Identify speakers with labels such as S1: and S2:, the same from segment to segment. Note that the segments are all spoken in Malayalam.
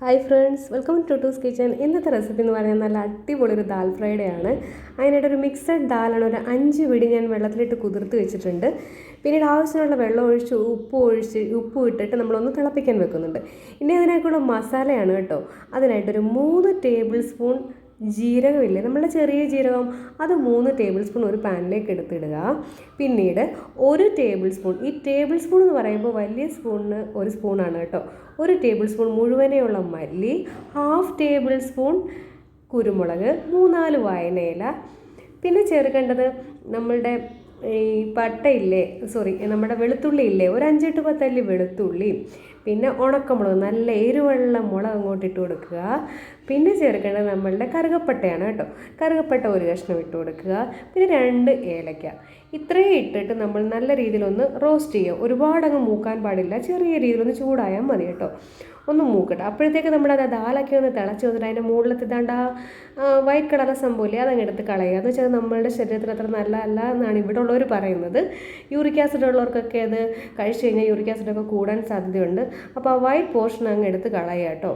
S1: Hi friends welcome to Tooz kitchen ഇന്നത്തെ റെസിപ്പി എന്ന് പറയുന്നത് നല്ല അടിപൊളി ഒരു ദാൽ ഫ്രൈഡേ ആണ്. അതിനായിട്ട് ഒരു മിക്സഡ് ദാലാണ് ഒരു അഞ്ച് പിടി ഞാൻ വെള്ളത്തിലിട്ട് കുതിർത്ത് വെച്ചിട്ടുണ്ട്. പിന്നീട് ആവശ്യമുള്ള വെള്ളം ഒഴിച്ച് ഉപ്പ് ഒഴിച്ച് ഉപ്പ് ഇട്ടിട്ട് നമ്മളൊന്ന് തിളപ്പിക്കാൻ വെക്കുന്നുണ്ട്. ഇനി അതിനേക്കുള്ള മസാലയാണ് കേട്ടോ. അതിനായിട്ടൊരു മൂന്ന് ടേബിൾ സ്പൂൺ ജീരകമില്ലേ? നമ്മുടെ ചെറിയ ജീരകം. അത് മൂന്ന് ടേബിൾ സ്പൂൺ ഒരു പാനിലേക്ക് എടുത്തിടുക. പിന്നീട് ഒരു ടേബിൾ സ്പൂൺ ഈ ടേബിൾ സ്പൂൺ എന്ന് പറയുമ്പോൾ വലിയ സ്പൂണിന് ഒരു സ്പൂണാണ് കേട്ടോ. ഒരു ടേബിൾ സ്പൂൺ മുഴുവനെയുള്ള മല്ലി ഹാഫ് ടേബിൾ സ്പൂൺ കുരുമുളക് മൂന്നാൽ വായനയില. പിന്നെ ചേർക്കേണ്ടത് നമ്മളുടെ ഈ പട്ടയില്ലേ സോറി നമ്മുടെ വെളുത്തുള്ളി ഇല്ലേ ഒരു അഞ്ചെട്ട് പത്തല്ലി വെളുത്തുള്ളി പിന്നെ ഉണക്കമുളക് നല്ല എരിവെള്ള മുളക് അങ്ങോട്ട് ഇട്ട് കൊടുക്കുക. പിന്നെ ചേർക്കേണ്ടത് നമ്മളുടെ കറുകപ്പട്ടയാണ് കേട്ടോ. കറുകപ്പട്ട ഒരു കഷ്ണം ഇട്ട് കൊടുക്കുക. പിന്നെ രണ്ട് ഏലക്ക. ഇത്രയും ഇട്ടിട്ട് നമ്മൾ നല്ല രീതിയിലൊന്ന് റോസ്റ്റ് ചെയ്യുക ഒരുപാടങ്ങ് മൂക്കാൻ പാടില്ല. ചെറിയ രീതിയിലൊന്ന് ചൂടായാൽ മതി കേട്ടോ. ഒന്ന് മൂക്കട്ടെ. അപ്പോഴത്തേക്ക് നമ്മൾ അത് ദാലൊക്കെ ഒന്ന് തിളച്ച് വന്നിട്ട് അതിന്റെ മുകളിലത്തെ ഇതാണ്ട് ആ വൈറ്റ് കളർ സംഭവമില്ലേ അതങ്ങ് എടുത്ത് കളയുക. എന്ന് വെച്ചാൽ നമ്മളുടെ ശരീരത്തിന് അത്ര നല്ലതല്ല എന്നാണ് ഇവിടെ ഉള്ളവർ പറയുന്നത്. യൂറിക് ആസിഡ് ഉള്ളവർക്കൊക്കെ അത് കഴിച്ചു കഴിഞ്ഞാൽ യൂറിക് ആസിഡൊക്കെ കൂടാൻ സാധ്യതയുണ്ട്. അപ്പോൾ ആ വൈറ്റ് പോർഷൻ അങ്ങ് എടുത്ത് കളയുക കേട്ടോ.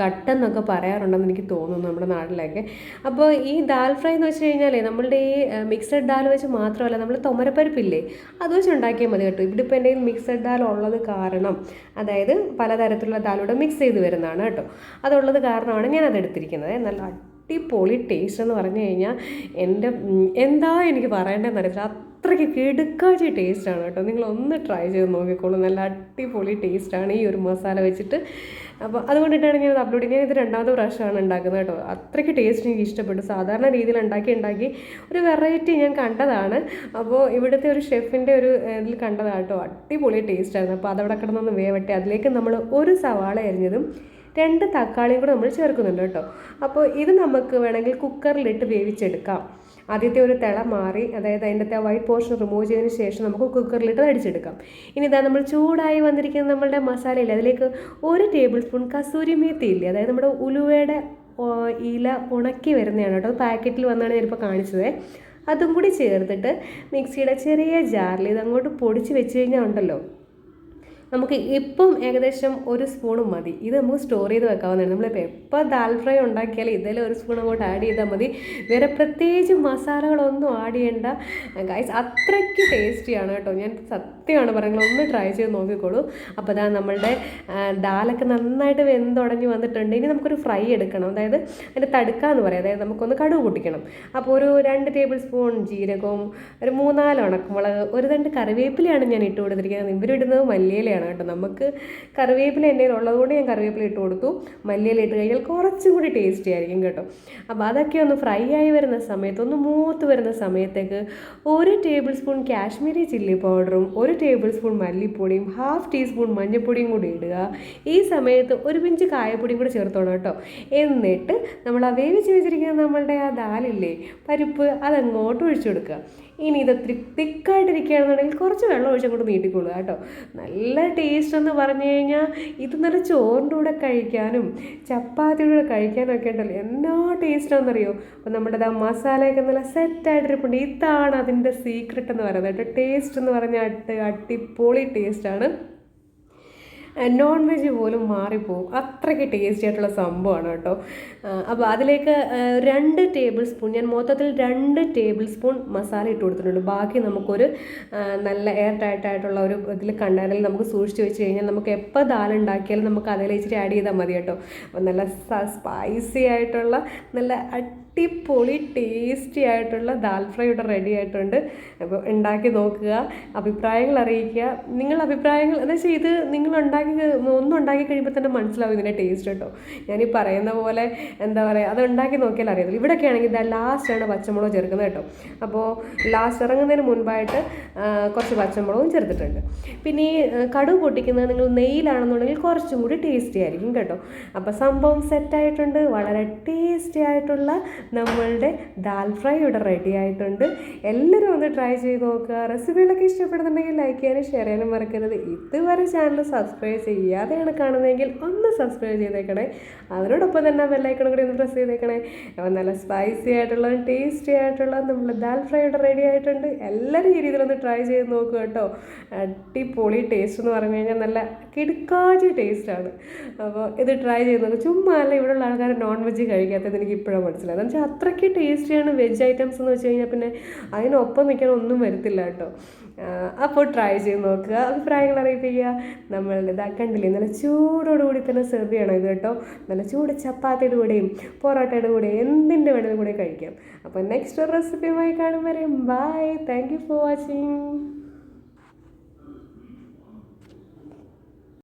S1: കട്ടെന്നൊക്കെ പറയാറുണ്ടെന്ന് എനിക്ക് തോന്നുന്നു നമ്മുടെ നാട്ടിലൊക്കെ. അപ്പോൾ ഈ ദാൽ ഫ്രൈ എന്ന് വെച്ച് കഴിഞ്ഞാൽ നമ്മളുടെ ഈ മിക്സഡ് ദാൽ വെച്ച് മാത്രമല്ല നമ്മൾ തൊമരപ്പരിപ്പില്ലേ അത് വെച്ച് ഉണ്ടാക്കിയാൽ മതി കേട്ടോ. ഇവിടെ ഇപ്പോൾ എന്റെ മിക്സഡ് ദാൽ ഉള്ളത് കാരണം അതായത് പലതരത്തിലുള്ള ദാലൂടെ മിക്സ് ചെയ്ത് വരുന്നതാണ് കേട്ടോ. അതുള്ളത് കാരണമാണ് ഞാൻ അത് എടുത്തിരിക്കുന്നത്. നല്ല അടിപൊളി ടേസ്റ്റ് എന്ന് പറഞ്ഞു കഴിഞ്ഞാൽ എന്റെ എന്താ എനിക്ക് പറയേണ്ടതെന്ന് അറിയില്ല അത്രയ്ക്ക് കിടുക്കാച്ചി ടേസ്റ്റാണ് കേട്ടോ. നിങ്ങൾ ഒന്ന് ട്രൈ ചെയ്ത് നോക്കിക്കോളൂ. നല്ല അടിപൊളി ടേസ്റ്റാണ് ഈ ഒരു മസാല വെച്ചിട്ട്. അപ്പോൾ അതുകൊണ്ടിട്ടാണ് ഞാൻ അപ്ലോഡ് ഞാൻ ഇത് രണ്ടാമത്തെ പ്രാവശ്യമാണ് ഉണ്ടാക്കുന്നത് കേട്ടോ. അത്രയ്ക്ക് ടേസ്റ്റ് എനിക്ക് ഇഷ്ടപ്പെട്ടു. സാധാരണ രീതിയിൽ ഉണ്ടാക്കി ഉണ്ടാക്കി ഒരു വെറൈറ്റി ഞാൻ കണ്ടതാണ്. അപ്പോൾ ഇവിടുത്തെ ഒരു ഷെഫിന്റെ ഒരു ഇതിൽ കണ്ടതാണ് കേട്ടോ. അടിപൊളി ടേസ്റ്റായിരുന്നു അപ്പോൾ അതവിടെ കിടന്നൊന്ന് വേവട്ടെ. അതിലേക്ക് നമ്മൾ ഒരു സവാള അരിഞ്ഞതും രണ്ട് തക്കാളിയും കൂടെ നമ്മൾ ചേർക്കുന്നുണ്ട് കേട്ടോ. അപ്പോൾ ഇത് നമുക്ക് വേണമെങ്കിൽ കുക്കറിലിട്ട് വേവിച്ചെടുക്കാം. ആദ്യത്തെ ഒരു തിള മാറി അതായത് അതിന്റെ വൈറ്റ് പോർഷൻ റിമൂവ് ചെയ്തതിന് ശേഷം നമുക്ക് കുക്കറിലിട്ട് അടിച്ചെടുക്കാം. ഇനി ഇതാ നമ്മൾ ചൂടായി വന്നിരിക്കുന്ന നമ്മളുടെ മസാലയിൽ അതിലേക്ക് ഒരു ടേബിൾ സ്പൂൺ കസൂരി മേത്തി ഇല്ലേ അതായത് നമ്മുടെ ഉലുവയുടെ ഇല ഉണക്കി വരുന്നതാണ് കേട്ടോ. പാക്കറ്റിൽ വന്നാണ് ഞാനിപ്പോൾ കാണിച്ചത്. അതും കൂടി ചേർത്തിട്ട് മിക്സിയുടെ ചെറിയ ജാറിൽ ഇത് അങ്ങോട്ട് പൊടിച്ച് വെച്ച് കഴിഞ്ഞാൽ ഉണ്ടല്ലോ. നമുക്ക് ഇപ്പം ഏകദേശം ഒരു സ്പൂണും മതി. ഇത് നമുക്ക് സ്റ്റോർ ചെയ്ത് വെക്കാവുന്നതാണ്. നമ്മളിപ്പോൾ എപ്പോൾ ദാൽ ഫ്രൈ ഉണ്ടാക്കിയാലും ഇതിൽ ഒരു സ്പൂൺ അങ്ങോട്ട് ആഡ് ചെയ്താൽ മതി. വേറെ പ്രത്യേകിച്ച് മസാലകളൊന്നും ആഡ് ചെയ്യേണ്ട. ഗൈസ് അത്രയ്ക്ക് ടേസ്റ്റിയാണ് കേട്ടോ. ഞാൻ സത്യമാണ് പറയുന്നത്. ഒന്ന് ട്രൈ ചെയ്ത് നോക്കിക്കോളൂ. അപ്പോൾ അതാ നമ്മളുടെ ദാലൊക്കെ നന്നായിട്ട് വെന്തുടഞ്ഞ് വന്നിട്ടുണ്ട്. ഇനി നമുക്കൊരു ഫ്രൈ എടുക്കണം. അതായത് അതിന്റെ തടുക്ക എന്ന് പറയാം. അതായത് നമുക്കൊന്ന് കടുവ് പൊട്ടിക്കണം. അപ്പോൾ ഒരു രണ്ട് ടേബിൾ സ്പൂൺ ജീരകവും ഒരു മൂന്നാൽ ഉണക്കമുളക് ഒരു രണ്ട് കറിവേപ്പിലയാണ് ഞാൻ ഇട്ട് കൊടുത്തിരിക്കുന്നത്. ഇവരിടുന്നത് മല്ലിയിലയാണ്. ആണ് കേട്ടോ. നമുക്ക് കറിവേപ്പില എന്റെ ഉള്ളതുകൊണ്ട് ഞാൻ കറിവേപ്പില ഇട്ട് കൊടുത്തു. മല്ലിയില ഇട്ട് കഴിഞ്ഞാൽ കുറച്ചും കൂടി ടേസ്റ്റി ആയിരിക്കും കേട്ടോ. അപ്പോൾ അതൊക്കെ ഒന്ന് ഫ്രൈ ആയി വരുന്ന സമയത്ത് ഒന്ന് മൂത്ത് വരുന്ന സമയത്തേക്ക് ഒരു ടേബിൾ സ്പൂൺ കാശ്മീരി ചില്ലി പൗഡറും ഒരു ടേബിൾ സ്പൂൺ മല്ലിപ്പൊടിയും ഹാഫ് ടീസ്പൂൺ മഞ്ഞൾപ്പൊടിയും കൂടി ഇടുക. ഈ സമയത്ത് ഒരു പിഞ്ച് കായപ്പൊടിയും കൂടി ചേർത്തോണം കേട്ടോ. എന്നിട്ട് നമ്മൾ ആ വേവിച്ച് വെച്ചിരിക്കുന്ന നമ്മളുടെ ആ ദാലില്ലേ പരിപ്പ് അതങ്ങോട്ട് ഒഴിച്ചു കൊടുക്കുക. ഇനി ഇത് തിക്കായിട്ടിരിക്കുകയാണെന്നുണ്ടെങ്കിൽ കുറച്ച് വെള്ളം ഒഴിച്ചങ്ങോട്ട് നീട്ടിക്കൊള്ളുക കേട്ടോ. നല്ല ടേസ്റ്റ് എന്ന് പറഞ്ഞു കഴിഞ്ഞാൽ ഇത് നല്ല ചോറിന്റെ കൂടെ കഴിക്കാനും ചപ്പാത്തിയുടെ കഴിക്കാനും ഒക്കെ ഉണ്ടല്ലോ. എന്നാ ടേസ്റ്റാണെന്നറിയോ അപ്പോൾ നമ്മുടെ ആ മസാലയൊക്കെ നല്ല സെറ്റായിട്ടിരിപ്പുണ്ട് ഇതാണ് അതിന്റെ സീക്രട്ട് എന്ന് പറയുന്നത് കേട്ടോ. ടേസ്റ്റ് എന്ന് പറഞ്ഞാൽ അടിപൊളി ടേസ്റ്റാണ് നോൺ വെജ് പോലും മാറിപ്പോവും. അത്രയ്ക്ക് ടേസ്റ്റി ആയിട്ടുള്ള സംഭവമാണ് കേട്ടോ. അപ്പോൾ അതിലേക്ക് രണ്ട് ടേബിൾ സ്പൂൺ ഞാൻ മൊത്തത്തിൽ രണ്ട് ടേബിൾ സ്പൂൺ മസാല ഇട്ട് കൊടുത്തിട്ടുണ്ട്. ബാക്കി നമുക്കൊരു നല്ല എയർ ടൈറ്റ് ആയിട്ടുള്ള ഒരു ഇതിൽ കണ്ടാലിൽ നമുക്ക് സൂക്ഷിച്ച് വെച്ച് കഴിഞ്ഞാൽ നമുക്ക് എപ്പോൾ ദാൽ ഉണ്ടാക്കിയാലും നമുക്ക് ഇച്ചിരി ആഡ് ചെയ്താൽ മതി കേട്ടോ. അപ്പോൾ നല്ല സ്പൈസി ആയിട്ടുള്ള നല്ല അടിപൊളി ടേസ്റ്റി ആയിട്ടുള്ള ദാൽ ഫ്രൈ ഇവിടെ റെഡി ആയിട്ടുണ്ട്. അപ്പോൾ ഉണ്ടാക്കി നോക്കുക അഭിപ്രായങ്ങൾ അറിയിക്കുക. നിങ്ങൾ അഭിപ്രായങ്ങൾ എന്ന് വെച്ചാൽ ഇത് നിങ്ങൾ ഉണ്ടാക്കി ഒന്നും ഉണ്ടാക്കി കഴിയുമ്പോൾ തന്നെ മനസ്സിലാവും ഇതിന്റെ ടേസ്റ്റ് കേട്ടോ. ഈ പറയുന്ന പോലെ എന്താ പറയുക അത് ഉണ്ടാക്കി നോക്കിയാൽ അറിയത്തില്ല ഇവിടെയൊക്കെ ആണെങ്കിൽ ഇതാ ലാസ്റ്റാണ് പച്ചമുളക് ചേർക്കുന്നത് കേട്ടോ. അപ്പോൾ ലാസ്റ്റ് ഇറങ്ങുന്നതിന് മുൻപായിട്ട് കുറച്ച് പച്ചമുളകും ചേർത്തിട്ടുണ്ട്. പിന്നെ ഈ കടുവ് പൊട്ടിക്കുന്നത് നിങ്ങൾ നെയ്യിലാണെന്നുണ്ടെങ്കിൽ കുറച്ചും കൂടി ടേസ്റ്റി ആയിരിക്കും കേട്ടോ. അപ്പോൾ സംഭവം സെറ്റായിട്ടുണ്ട് വളരെ ടേസ്റ്റി ആയിട്ടുള്ള നമ്മളുടെ ദാൽ ഫ്രൈ ഇവിടെ റെഡി ആയിട്ടുണ്ട്. എല്ലാവരും ഒന്ന് ട്രൈ ചെയ്ത് നോക്കുക. റെസിപ്പികളൊക്കെ ഇഷ്ടപ്പെടുന്നുണ്ടെങ്കിൽ ലൈക്ക് ചെയ്യാനും ഷെയർ ചെയ്യാനും മറക്കരുത്. ഇതുവരെ ചാനൽ സബ്സ്ക്രൈബ് ചെയ്യാതെയാണ് കാണുന്നതെങ്കിൽ ഒന്ന് സബ്സ്ക്രൈബ് ചെയ്തേക്കണേ. അതിനോടൊപ്പം തന്നെ ബെല്ലൈക്കണം കൂടി ഒന്ന് പ്രസ് ചെയ്തേക്കണേ. അപ്പോൾ നല്ല സ്പൈസി ആയിട്ടുള്ളതും ടേസ്റ്റി ആയിട്ടുള്ള നമ്മൾ ദാൽ ഫ്രൈ ഇവിടെ റെഡി ആയിട്ടുണ്ട്. എല്ലാവരും ഈ രീതിയിലൊന്ന് ട്രൈ ചെയ്ത് നോക്കുക കേട്ടോ. അടിപൊളി ടേസ്റ്റ് എന്ന് പറഞ്ഞു കഴിഞ്ഞാൽ നല്ല കിടുക്കാച്ചി ടേസ്റ്റാണ് അപ്പോൾ ഇത് ട്രൈ ചെയ്ത് നോക്കുക ചുമ്മാ അല്ല ഇവിടെയുള്ള ആൾക്കാർ നോൺ വെജ് കഴിക്കാത്തത് എനിക്ക് ഇപ്പോഴും മനസ്സിലായി വെച്ചാൽ അത്രയ്ക്ക് ടേസ്റ്റിയാണ് വെജ് ഐറ്റംസ് എന്ന് വെച്ച് കഴിഞ്ഞാൽ പിന്നെ അതിനൊപ്പം നിൽക്കാൻ ഒന്നും വരത്തില്ല കേട്ടോ. അപ്പോൾ ട്രൈ ചെയ്ത് നോക്കുക. അഭിപ്രായങ്ങൾ അറിയിപ്പിക്കുക. നമ്മളുടെ ഇതാ കണ്ടില്ലേ നല്ല ചൂടോടുകൂടി തന്നെ സെർവ് ചെയ്യണം ഇത് കേട്ടോ. നല്ല ചൂട് ചപ്പാത്തിയുടെ കൂടെയും പൊറോട്ടയുടെ കൂടെയും എന്തിന്റെ വേണമെങ്കിലും കൂടെ കഴിക്കാം. അപ്പോൾ നെക്സ്റ്റ് റെസിപ്പിയുമായി കാണും വരെ. Bye thank you for watching